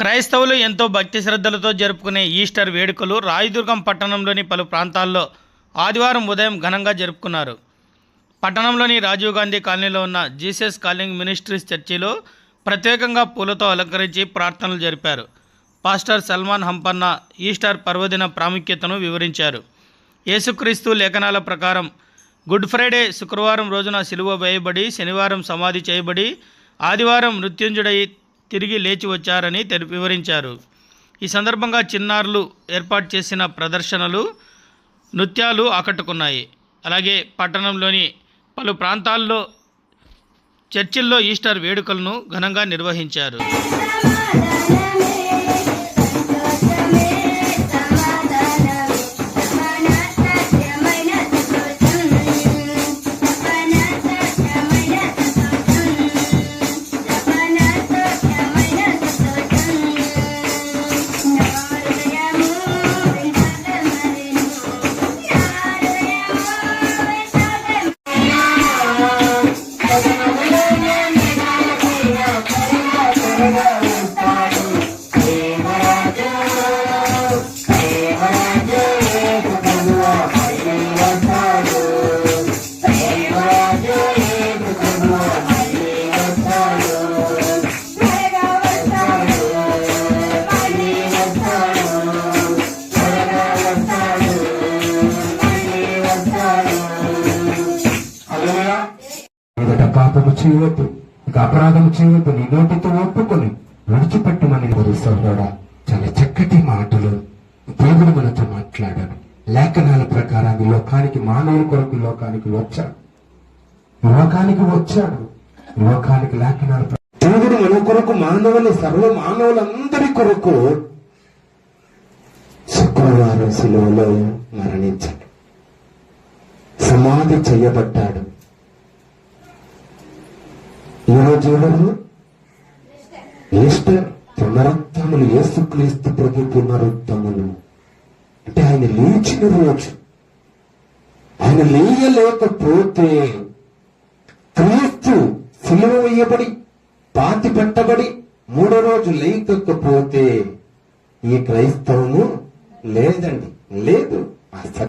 క్రైస్తవులు ఎంతో భక్తి శ్రద్ధలతో జరుపుకునే ఈస్టర్ వేడుకలు రాయదుర్గం పట్టణంలోని పలు ప్రాంతాల్లో ఆదివారం ఉదయం ఘనంగా జరుపుకున్నారు. పట్టణంలోని రాజీవ్ గాంధీ కాలనీలో ఉన్న జీసస్ కాలింగ్ మినిస్ట్రీస్ చర్చిలో ప్రత్యేకంగా పూలతో అలంకరించి ప్రార్థనలు జరిపారు. పాస్టర్ సల్మాన్ హంపన్న ఈస్టర్ పర్వదిన ప్రాముఖ్యతను వివరించారు. యేసుక్రీస్తు లేఖనాల ప్రకారం గుడ్ ఫ్రైడే శుక్రవారం రోజున సిలువ వేయబడి శనివారం సమాధి చేయబడి ఆదివారం మృత్యుంజుడై తిరిగి లేచి వచ్చారని వివరించారు. ఈ సందర్భంగా చిన్నారులు ఏర్పాటు చేసిన ప్రదర్శనలు నృత్యాలు ఆకట్టుకున్నాయి. అలాగే పట్టణంలోని పలు ప్రాంతాల్లో చర్చిల్లో ఈస్టర్ వేడుకలను ఘనంగా నిర్వహించారు. పాపము చేయవద్దు ఇక అపరాధము చేయవద్దు నీ నోటితో ఒప్పుకొని విడిచిపెట్టమని గురు చాలా చక్కటి మాటలు. దేవుడు మనతో మాట్లాడాడు. లేఖనాల ప్రకారం ఈ లోకానికి మానవుల కొరకు లోకానికి వచ్చాడు. లోకానికి వచ్చాడు. లోకానికి లేఖనాల దేవుడు మన కొరకు మానవులు సర్వ మానవులందరి కొరకు శుక్రవారం శిలువలో మరణించాడు. సమాధి చేయబడ్డాడు. ఈరోజు ఎవరు? ఈస్టర్. పునరుత్తములు యేసుక్రీస్తు ప్రభు పునరుత్తములు అంటే ఆయన లేచిన రోజు ఆయన లేయలేకపోతే క్రీస్తు సిలువ వేయబడి పాతి పెట్టబడి మూడో రోజు లేకపోతే ఈ క్రైస్తవము లేదండి. లేదు ఆ